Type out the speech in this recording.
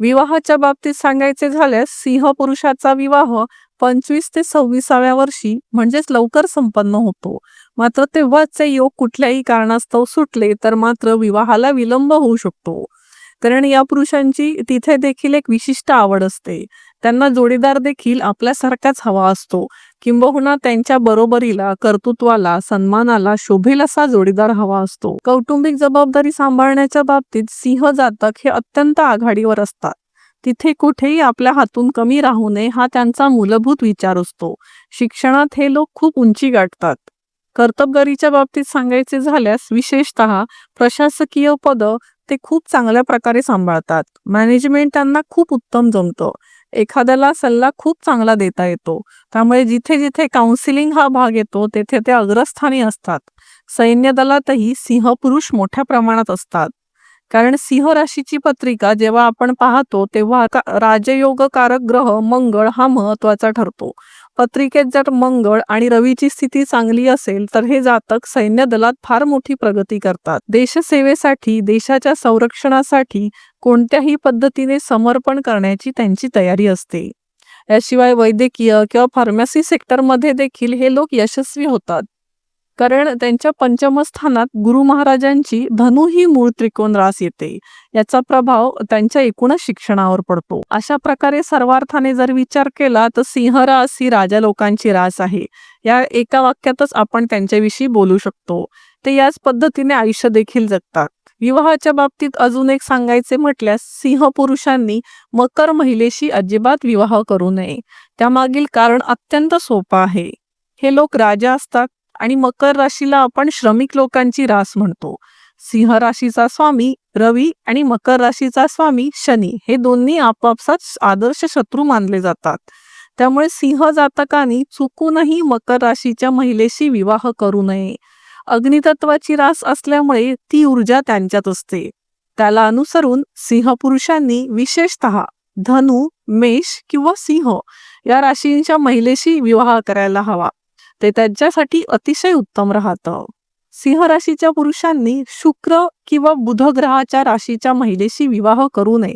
विवाहाच्या बाबतीत सांगायचे झाल्यास सिंह पुरुषाचा विवाह पंचवीस ते सव्वीसाव्या वर्षी म्हणजेच लवकर संपन्न होतो. मात्र तेव्हाचे योग कुठल्याही कारणास्तव सुटले तर मात्र विवाहाला विलंब होऊ शकतो. कारण या पुरुषांची तिथे देखील एक विशिष्ट आवड असते. त्यांना जोडीदार देखील आपल्यासारखाच हवा असतो. किंबहुना त्यांच्या बरोबरीला कर्तृत्वाला सन्मानाला शोभेल असा जोडीदार हवा असतो. कौटुंबिक जबाबदारी सांभाळण्याच्या बाबतीत सिंह जातक हे अत्यंत आघाडीवर असतात. तिथे कुठेही आपल्या हातून कमी राहू नये हा त्यांचा मूलभूत विचार असतो. शिक्षणात हे लोक खूप उंची गाठतात. कर्तबगारीच्या बाबतीत सांगायचे झाल्यास विशेषतः प्रशासकीय पद ते खूप चांगल्या प्रकारे सांभाळतात. मॅनेजमेंट त्यांना खूप उत्तम जमतं. एखाद्याला सल्ला खूप चांगला देता येतो. त्यामुळे जिथे जिथे काउन्सिलिंग हा भाग येतो तेथे ते अग्रस्थानी असतात. सैन्य दलातही सिंह पुरुष मोठ्या प्रमाणात असतात. कारण सिंह राशीची पत्रिका जेव्हा आपण पाहतो तेव्हा का- राजयोगकारक ग्रह मंगळ हा महत्त्वाचा ठरतो. पत्रिकेत जर मंगळ आणि रवीची स्थिती चांगली असेल तर हे जातक सैन्य दलात फार मोठी प्रगती करतात. देशसेवेसाठी देशाच्या संरक्षणासाठी कोणत्याही पद्धतीने समर्पण करण्याची त्यांची तयारी असते. याशिवाय वैद्यकीय किंवा फार्मसी सेक्टरमध्ये देखील हे लोक यशस्वी होतात. कारण त्यांच्या पंचमस्थानात गुरु महाराजांची धनु ही मूळ त्रिकोण रास येते. याचा प्रभाव त्यांच्या एकूणच शिक्षणावर पडतो. अशा प्रकारे सर्वार्थाने जर विचार केला तर सिंह रास ही राजा लोकांची रास आहे. या एका वाक्यातच आपण त्यांच्याविषयी बोलू शकतो. ते याच पद्धतीने आयुष्य देखील जगतात. विवाहाच्या बाबतीत अजून एक सांगायचे म्हटल्यास सिंह पुरुषांनी मकर महिलेशी अजिबात विवाह करू नये. त्यामागील कारण अत्यंत सोपं आहे. हे लोक राजा असतात आणि मकर राशीला आपण श्रमिक लोकांची रास म्हणतो. सिंह राशीचा स्वामी रवी आणि मकर राशीचा स्वामी शनी हे दोन्ही आपापसात आदर्श शत्रू मानले जातात. त्यामुळे सिंह जातकांनी चुकूनही मकर राशीच्या महिलेशी विवाह करू नये. अग्नितत्वाची रास असल्यामुळे ती ऊर्जा त्यांच्यात असते. त्याला अनुसरून सिंह पुरुषांनी विशेषतः धनु मेष किंवा सिंह या राशींच्या महिलेशी विवाह करायला हवा. ते त्यांच्यासाठी अतिशय उत्तम राहतं. सिंह राशीच्या पुरुषांनी शुक्र किंवा बुध ग्रहाच्या राशीच्या महिलेशी विवाह करू नये.